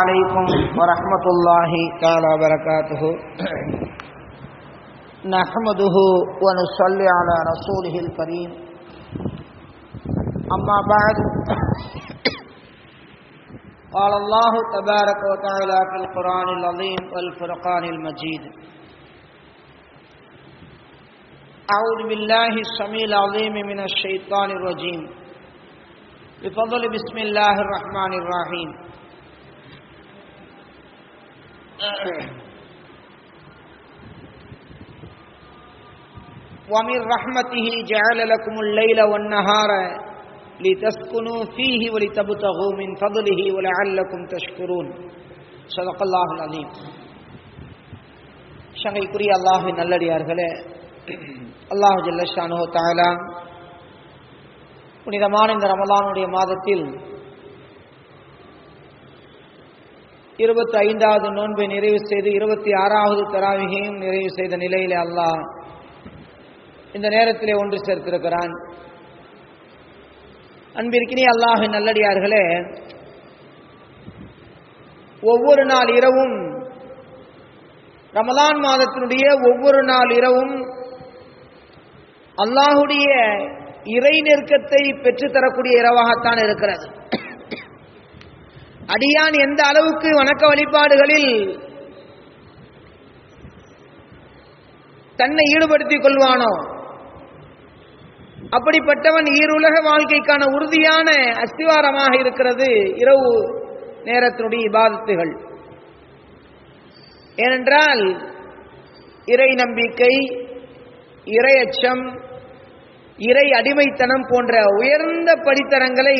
عليكم ورحمة الله تعالى وبركاته نحمده ونصلي على رسوله الكريم أما بعد، قال الله تبارك وتعالى في القرآن العظيم والفرقان المجيد أعوذ بالله السميع العظيم من الشيطان الرجيم بفضل بسم الله الرحمن الرحيم ومن رحمته جعل لكم الليل والنهار لتسكنوا فيه ولتبتغوا من فضله ولعلكم تشكرون صدق الله العظيم சங்கைக்குரிய அல்லாஹின் நல்லடியார்களே அல்லாஹு ஜல்லஷானு தாலா புனிதமான இந்த ரமலானுடைய மாதத்தில் இருபத்தி ஐந்தாவது நோன்பை நிறைவு செய்து இருபத்தி ஆறாவது தராவிகையும் நிறைவு செய்த நிலையிலே அல்லாஹ் இந்த நேரத்திலே ஒன்று சேர்த்திருக்கிறான். அன்பிற்கினே அல்லாஹ் நல்லடியார்களே ஒவ்வொரு நாள் இரவும் ரமலான் மாதத்தினுடைய ஒவ்வொரு நாள் இரவும் அல்லாஹுடைய இறை நெருக்கத்தை பெற்றுத்தரக்கூடிய இரவாகத்தான் இருக்கிறது. அடியான் எந்த அளவுக்கு வணக்க வழிபாடுகளில் தன்னை ஈடுபடுத்திக் கொள்வானோ அப்படிப்பட்டவன் ஈருலக வாழ்க்கைக்கான உறுதியான அஸ்திவாரமாக இருக்கிறது இரவு நேரத்தினுடைய இபாதத்துகள். ஏனென்றால் இறை நம்பிக்கை இறை அச்சம் இறை அடிமைத்தனம் போன்ற உயர்ந்த படித்தரங்களை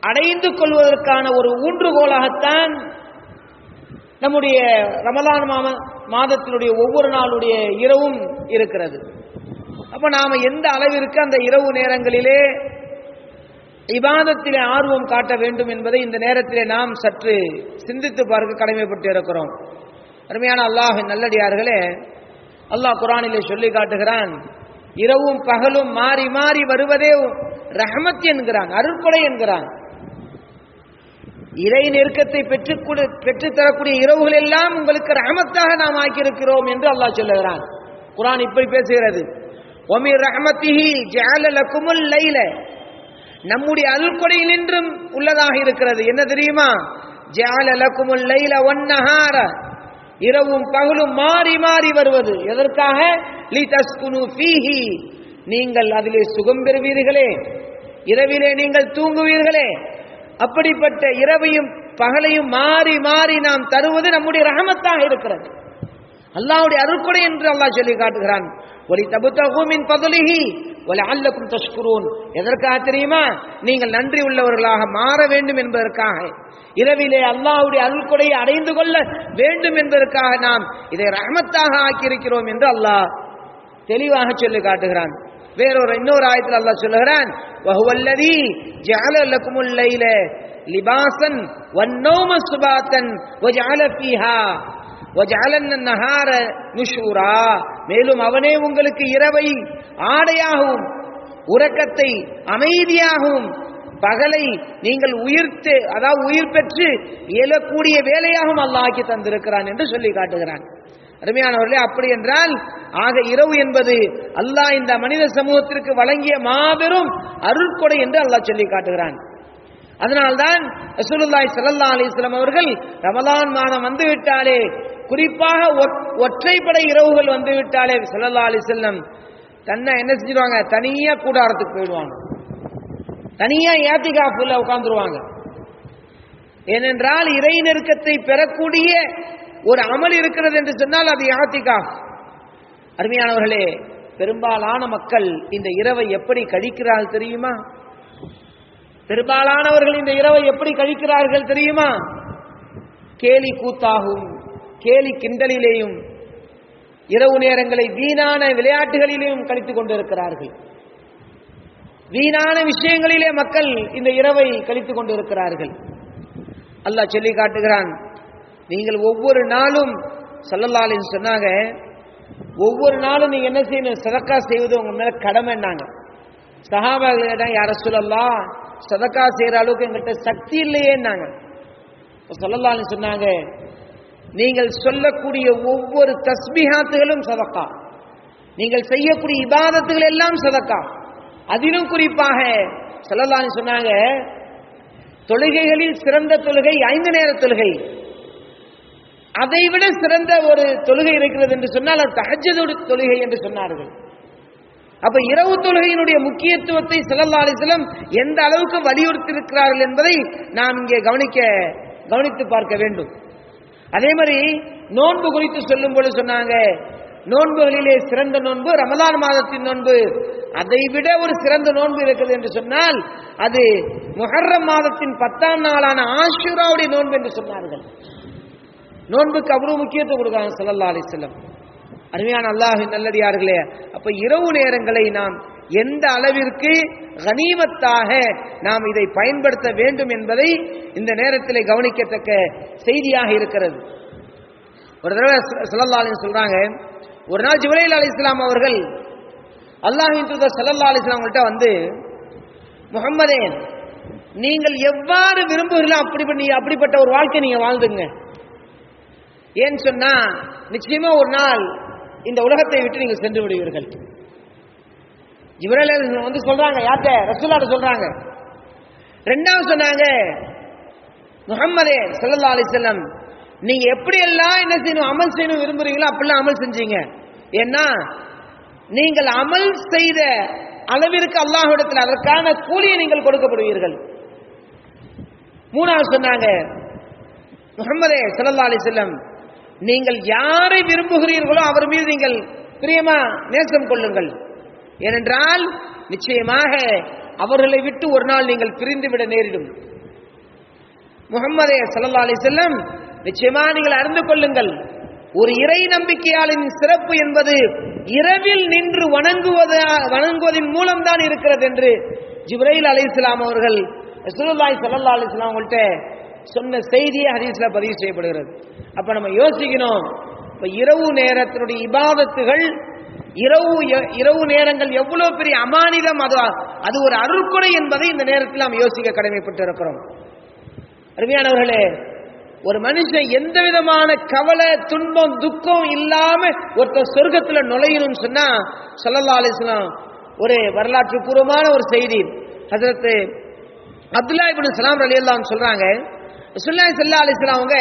அடைந்து கொள்வதற்கான ஒரு ஊன்றுகோலாகத்தான் நம்முடைய ரமலான் மாம மாதத்தினுடைய ஒவ்வொரு நாளுடைய இரவும் இருக்கிறது. அப்ப நாம எந்த அளவிற்கு அந்த இரவு நேரங்களிலே இபாதத்திலே ஆர்வம் காட்ட வேண்டும் என்பதை இந்த நேரத்திலே நாம் சற்று சிந்தித்து பார்க்க கடமைப்பட்டு இருக்கிறோம். அருமையான அல்லாஹ் நல்லடியார்களே அல்லாஹ் குரானிலே சொல்லி காட்டுகிறான் இரவும் பகலும் மாறி மாறி வருவதே ரஹமத் என்கிறான் அருட்கொடை என்கிறான். இறை நெருக்கத்தை பெற்றுக்கொடு பெற்றுத்தரக்கூடிய இரவுகள் எல்லாம் உங்களுக்கு ரஹமத்தாக நாம் ஆக்கியிருக்கிறோம் என்று அல்லாஹ் சொல்லுகிறான். குரான் இப்படி பேசுகிறது. ஒமி ரஹமத்திஹி ஜாலலக்குமுல் லைல. நம்முடைய அல்கொடையில் என்றும் உள்ளதாக இருக்கிறது. என்ன தெரியுமா? ஜாலலக்குமுல் லைல ஒன்னஹார இரவும் பகலும் மாறி மாறி வருவது. எதற்காக? லி தஸ்குனு ஃபீஹி. நீங்கள் அதிலே சுகம் பெறுவீர்களே. இரவிலே நீங்கள் தூங்குவீர்களே. அப்படிப்பட்ட இரவையும் பகலையும் மாறி மாறி நாம் தருவது நம்முடைய ரகமத்தாக இருக்கிறது. அல்லாவுடைய அருக்குடை என்று அல்லாஹ் சொல்லி காட்டுகிறான். ஒலி தபுத்தகூமின் பதலிஹி ஒலி அல்லக்கும் தஷ்குரூன். எதற்காக தெரியுமா? நீங்கள் நன்றி உள்ளவர்களாக மாற வேண்டும் என்பதற்காக. இரவிலே அல்லாவுடைய அருள்கொடையை அடைந்து கொள்ள வேண்டும் என்பதற்காக நாம் இதை ரஹமத்தாக ஆக்கியிருக்கிறோம் என்று அல்லாஹ் தெளிவாக சொல்லி காட்டுகிறான். வேறொரு இன்னொரு ஆயத்தில் அல்லாஹ் சொல்லுகிறான் வஹுவல்லதி ஜஅல லக்குமுல் லைல லிபாசன் வன்னௌம சுபாத்தன் வஜஅல ஃபீஹா நுஷூரா. மேலும் அவனே உங்களுக்கு இரவை ஆடையாகவும் உறக்கத்தை அமைதியாகவும் பகலை நீங்கள் உயிர்த்து அதாவது உயிர் பெற்று இயலக்கூடிய வேலையாகவும் அல்லாஹ் தந்திருக்கிறான் என்று சொல்லி காட்டுகிறான். அருமையானவர்களே அப்படி என்றால் ஆக இரவு என்பது அல்லாஹ் இந்த மனித சமூகத்திற்கு வழங்கிய மாபெரும் அருள்கொடை என்று அல்லாஹ் சொல்லி காட்டுகிறான். அதனால்தான் ரசூலுல்லாய் சல்லா அலிஸ்லாம் அவர்கள் ரமலான் மாதம் வந்துவிட்டாலே குறிப்பாக ஒற்றைப்படை இரவுகள் வந்துவிட்டாலே சல்லா அலிசல்லம் தன்னை என்ன செஞ்சிருவாங்க? தனியா கூடாரத்துக்கு போயிடுவாங்க. தனியா ஏத்திகாஃபுல உட்காந்துருவாங்க ஏனென்றால் இறை நெருக்கத்தை பெறக்கூடிய ஒரு அமல் இருக்கிறது என்று சொன்னால் அது யாத்திகா. அருமையானவர்களே பெரும்பாலான மக்கள் இந்த இரவை எப்படி கழிக்கிறார்கள் தெரியுமா? பெரும்பாலானவர்கள் இந்த இரவை எப்படி கழிக்கிறார்கள் தெரியுமா? கேலி கூத்தாகும் கேலி கிண்டலிலேயும் இரவு நேரங்களை வீணான விளையாட்டுகளிலேயும் கழித்துக் கொண்டிருக்கிறார்கள். வீணான விஷயங்களிலே மக்கள் இந்த இரவை கழித்துக் கொண்டிருக்கிறார்கள். அல்லாஹ் சொல்லி காட்டுகிறான் நீங்கள் ஒவ்வொரு நாளும் சல்லல்லாலின்னு சொன்னாங்க ஒவ்வொரு நாளும் நீங்க என்ன செய்யணும்? சதக்கா செய்வது உங்க மேல கடமைன்னாங்க. சஹாபாக்கள் யார சொல்லலாம் சதக்கா செய்யற அளவுக்கு எங்கிட்ட சக்தி இல்லையேன்னாங்க. சொல்லலாம்னு சொன்னாங்க நீங்கள் சொல்லக்கூடிய ஒவ்வொரு தஸ்பிஹாத்துகளும் சதக்கா. நீங்கள் செய்யக்கூடிய இபாதத்துகள் எல்லாம் சதக்கா. அதிலும் குறிப்பாக சொல்லலாம்னு சொன்னாங்க தொழுகைகளில் சிறந்த தொழுகை ஐந்து நேர தொழுகை. அதைவிட சிறந்த ஒரு தொழுகை இருக்கிறது என்று சொன்னால் அது தஹஜ்ஜுது தொழுகை என்று சொன்னார்கள். அப்ப இரவு தொழுகையினுடைய முக்கியத்துவத்தை ஸல்லல்லாஹு அலைஹி எந்த அளவுக்கு வலியுறுத்தி இருக்கிறார்கள் என்பதை நாம் இங்கே கவனிக்க கவனித்து பார்க்க வேண்டும். அதே மாதிரி நோன்பு குறித்து சொல்லும் போது சொன்னாங்க நோன்புகளிலே சிறந்த நோன்பு ரமலான் மாதத்தின் நோன்பு. அதை விட ஒரு சிறந்த நோன்பு இருக்குது என்று சொன்னால் அது முஹர்ரம் மாதத்தின் பத்தாம் நாளான ஆஷுராவுடைய நோன்பு என்று சொன்னார்கள். நோன்புக்கு அவ்வளவு முக்கியத்துவம் கொடுக்குறாங்க சல்லல்லா அலி செல்லம் அருமையான அல்லாஹ் நல்லடியார்களே அப்ப இரவு நேரங்களை நாம் எந்த அளவிற்கு கனிமத்தாக நாம் இதை பயன்படுத்த வேண்டும் என்பதை இந்த நேரத்தில் கவனிக்கத்தக்க செய்தியாக இருக்கிறது. ஒரு தடவை ஸல்லல்லாஹு அலைஹி சொல்றாங்க ஒரு நாள் ஜுவலைல் அலி இஸ்லாம் அவர்கள் அல்லாஹின் தூதர் ஸல்லல்லாஹு அலி வஸல்லம் அவங்கள்ட்ட வந்து முகம்மதே நீங்கள் எவ்வாறு விரும்புகிறீர்களோ அப்படி அப்படிப்பட்ட ஒரு வாழ்க்கை நீங்க வாழ்ந்துங்க. ஏன்னு சொன்னா நிச்சயமா ஒரு நாள் இந்த உலகத்தை விட்டு நீங்கள் சென்று விடுவீர்கள். ஜிப்ரீல் வந்து சொல்றாங்க யார்கிட்ட? ரசூல்லா சொல்றாங்க. ரெண்டாவது சொன்னாங்க முகம்மதே சல்லா அலி செல்லம் நீங்க எப்படி எல்லாம் என்ன செய்யணும் அமல் செய்யணும் விரும்புறீங்களோ அப்படிலாம் அமல் செஞ்சீங்க. ஏன்னா நீங்கள் அமல் செய்த அளவிற்கு அல்லாஹிடத்தில் அதற்கான கூலியை நீங்கள் கொடுக்கப்படுவீர்கள். மூணாவது சொன்னாங்க முகமதே சல்லா அலி செல்லம் நீங்கள் யாரை விரும்புகிறீர்களோ அவர் மீது நீங்கள் பிரியமா நேசம் கொள்ளுங்கள். ஏனென்றால் நிச்சயமாக அவர்களை விட்டு ஒரு நாள் நீங்கள் பிரிந்து விட நேரிடும். முகம்மதே சல்லா அலி செல்லம் நிச்சயமா நீங்கள் அறிந்து கொள்ளுங்கள். ஒரு இறை நம்பிக்கையாளின் சிறப்பு என்பது இரவில் நின்று வணங்குவத வணங்குவதன் மூலம்தான் இருக்கிறது என்று ஜிப்ரைல் இஸ்லாம் அவர்கள் ரசூலுல்லாஹி ஸல்லல்லாஹு அலைஹி வஸல்லம் அவங்கள்ட்ட சொன்ன செய்தியே ஹதீஸ்ல பதிவு செய்யப்படுகிறது. அப்ப நம்ம யோசிக்கணும். இப்ப இரவு நேரத்தினுடைய இபாதத்துகள் இரவு இரவு நேரங்கள் எவ்வளவு பெரிய அமானிதம் அது அது ஒரு அருள்கொடை என்பதை இந்த நேரத்தில் நாம் யோசிக்க கடமைப்பட்டு இருக்கிறோம் அருமையானவர்களே ஒரு மனுஷன் எந்த விதமான கவலை துன்பம் துக்கம் இல்லாம ஒருத்தர் சொர்க்கத்துல நுழையணும்னு சொன்னா சொல்லல்லா அலிஸ்லாம் ஒரு வரலாற்று பூர்வமான ஒரு செய்தி. ஹஜரத் அப்துல்லா இப்னு சலாம் ரலியல்லாஹு சொல்றாங்க ரசுல்லாய் சல்லா அலிஸ்லாம் அவங்க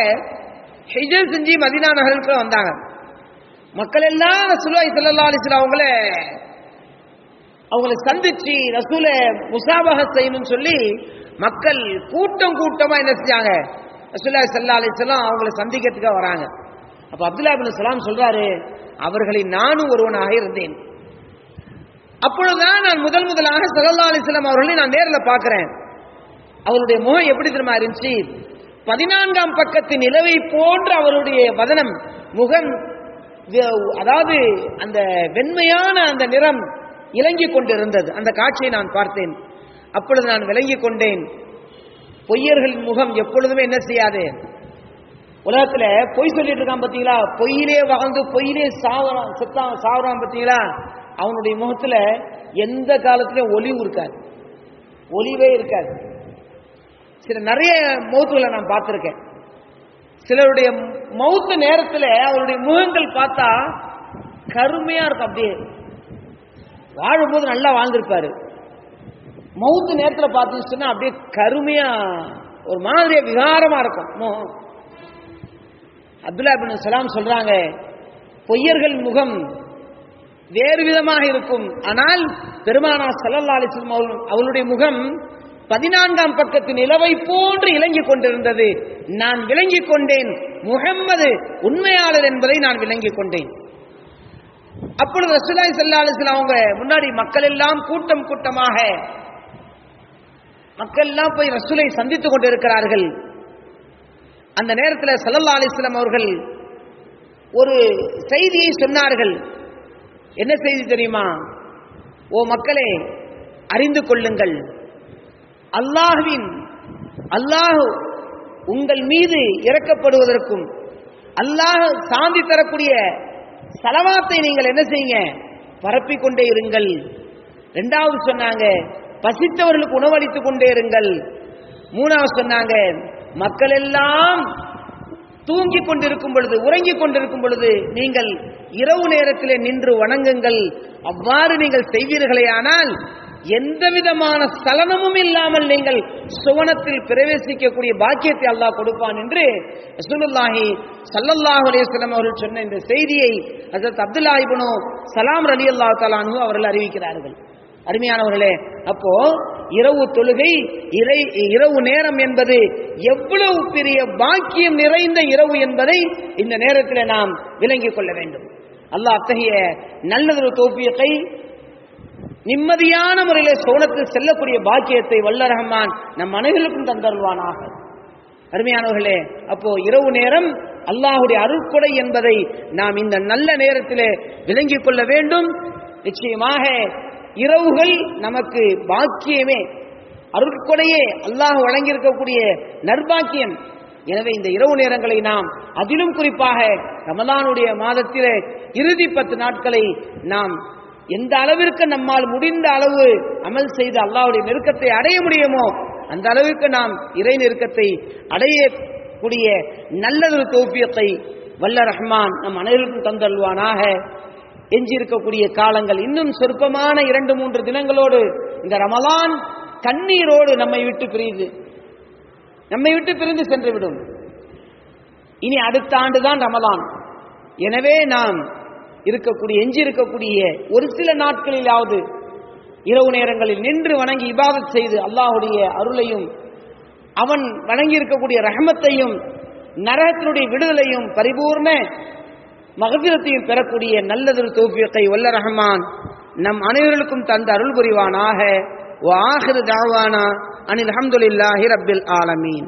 ஹிஜ்ரத் செஞ்சு மதீனா நகருக்கு வந்தாங்க. மக்கள் எல்லாம் ரசுல்லாய் சல்லா அலிஸ்லாம் அவங்கள அவங்களை சந்திச்சு ரசூலை முசாபக செய்யணும்னு சொல்லி மக்கள் கூட்டம் கூட்டமா என்ன செஞ்சாங்க? ரசூலுல்லாஹி சல்லா அலிஸ்லாம் அவங்களை சந்திக்கிறதுக்காக வராங்க. அப்ப அப்துல்லா இப்னு சலாம் சொல்றாரு அவர்களை நானும் ஒருவனாக இருந்தேன். அப்பொழுதுதான் நான் முதல் முதலாக சல்லா அலிஸ்லாம் அவர்களை நான் நேரில் பார்க்கிறேன். அவருடைய முகம் எப்படி தெரியுமா இருந்துச்சு? பதினான்காம் பக்கத்து நிலவை போன்ற அவருடைய வதனம் முகம் அதாவது அந்த வெண்மையான அந்த நிறம் இலங்கிக் கொண்டிருந்தது. அந்த காட்சியை நான் பார்த்தேன். அப்பொழுது நான் விளங்கிக் கொண்டேன். பொய்யர்களின் முகம் எப்பொழுதுமே என்ன செய்யாது? உலகத்துல பொய் சொல்லிட்டு இருக்கான் பாத்தீங்களா பொய்யிலே வாழ்ந்து பொய்யிலே சாவறான் செத்தான் சாவறான் பாத்தீங்களா அவனுடைய முகத்துல எந்த காலத்திலும் ஒளிவு இருக்காது. ஒளிவே இருக்காது. சில நிறைய மௌத்துகளை நான் பார்த்திருக்கேன். சிலருடைய மௌத்து நேரத்துல அவருடைய முகங்கள் பார்த்தா கருமையா இருக்கும் அப்படியே. வாழும்போது நல்லா வாழ்ந்திருப்பாரு. மௌத்து நேரத்துல பார்த்தீங்கன்னு அப்படியே கருமையா ஒரு மாதிரிய விகாரமா இருக்கும். அப்துல்லா பின் சலாம் சொல்றாங்க பொய்யர்கள் முகம் வேறு விதமாக இருக்கும். ஆனால் பெருமானா சல்லல்லா அலைஹி அவளுடைய முகம் பதினான்காம் பக்கத்து நிலவை போன்று இலங்கிக் கொண்டிருந்தது. நான் விளங்கிக் கொண்டேன். முகம்மது உண்மையாளர் என்பதை நான் விளங்கிக் கொண்டேன். அப்பொழுது ரசூலுல்லாஹி ஸல்லல்லாஹு அவங்க முன்னாடி மக்கள் எல்லாம் கூட்டம் கூட்டமாக மக்கள் எல்லாம் போய் ரசூலை சந்தித்துக் கொண்டிருக்கிறார்கள். அந்த நேரத்தில் சல்லல்லா அலைஹி அவர்கள் ஒரு செய்தியை சொன்னார்கள். என்ன செய்தி தெரியுமா? ஓ மக்களே அறிந்து கொள்ளுங்கள். அல்லாஹ்வின் அல்லாஹு உங்கள் மீது இறக்கப்படுவதற்கும் அல்லாஹ் சாந்தி தரக்கூடிய சலவாத்தை நீங்கள் என்ன செய்யுங்க? பரப்பிக் கொண்டே இருங்கள். இரண்டாவது சொன்னாங்க பசித்தவர்களுக்கு உணவளித்துக் கொண்டே இருங்கள். மூணாவது சொன்னாங்க மக்கள் எல்லாம் தூங்கிக் கொண்டிருக்கும் பொழுது உறங்கிக் கொண்டிருக்கும் பொழுது நீங்கள் இரவு நேரத்திலே நின்று வணங்குங்கள். அவ்வாறு நீங்கள் செய்வீர்களே ஆனால் எந்த விதமான சலனமும் இல்லாமல் நீங்கள் சுவனத்தில் பிரவேசிக்கக்கூடிய பாக்கியத்தை அல்லாஹ் கொடுப்பான் என்று ரசூலுல்லாஹி சல்லல்லாஹு அலைஹி அவர்கள் சொன்ன இந்த செய்தியை ஹஜரத் அப்துல்லா இப்னு சலாம் ரலியல்லாஹு தஆலா அன்ஹு அவர்கள் அறிவிக்கிறார்கள். அருமையானவர்களே அப்போ இரவு தொழுகை இறை இரவு நேரம் என்பது எவ்வளவு பெரிய பாக்கியம் நிறைந்த இரவு என்பதை இந்த நேரத்தில் நாம் விளங்கிக் கொள்ள வேண்டும். அல்லாஹ் அத்தகைய நல்லதொரு தோப்பியத்தை நிம்மதியான முறையில் சோனத்தில் செல்லக்கூடிய பாக்கியத்தை வல்ல ரஹ்மான் நம் அனைவருக்கும் தந்தருவானாக அருமையானவர்களே அப்போ இரவு நேரம் அல்லாஹுடைய அருட்கொடை என்பதை நாம் இந்த நல்ல நேரத்திலே விளங்கிக் கொள்ள வேண்டும். நிச்சயமாக இரவுகள் நமக்கு பாக்கியமே. அருட்கொடையே அல்லாஹ் வழங்கியிருக்கக்கூடிய நற்பாக்கியம். எனவே இந்த இரவு நேரங்களை நாம் அதிலும் குறிப்பாக ரமலானுடைய மாதத்திலே இறுதி பத்து நாட்களை நாம் எந்த அளவிற்கு நம்மால் முடிந்த அளவு அமல் செய்து அல்லாவுடைய நெருக்கத்தை அடைய முடியுமோ அந்த அளவிற்கு நாம் இறை நெருக்கத்தை அடையக்கூடிய நல்லதொரு தோப்பியத்தை வல்ல ரஹ்மான் நம் அனைவருக்கும் தந்தல்வானாக எஞ்சியிருக்கக்கூடிய காலங்கள் இன்னும் சொற்பமான இரண்டு மூன்று தினங்களோடு இந்த ரமலான் கண்ணீரோடு நம்மை விட்டு பிரியுது நம்மை விட்டு பிரிந்து சென்றுவிடும். இனி அடுத்த ஆண்டுதான் ரமலான். எனவே நாம் இருக்கக்கூடிய எஞ்சி இருக்கக்கூடிய ஒரு சில நாட்களிலாவது இரவு நேரங்களில் நின்று வணங்கி இபாதத் செய்து அல்லாஹுடைய அருளையும் அவன் வணங்கி இருக்கக்கூடிய ரஹமத்தையும் நரகத்தினுடைய விடுதலையும் பரிபூர்ண மகபிரத்தையும் பெறக்கூடிய நல்லதொரு தோஃபியத்தை வல்ல ரஹமான் நம் அனைவர்களுக்கும் தந்த அருள் புரிவானாக வாஹிரு தாவானா அனில் அஹமதுல்லாஹி ரபில் ஆலமீன்.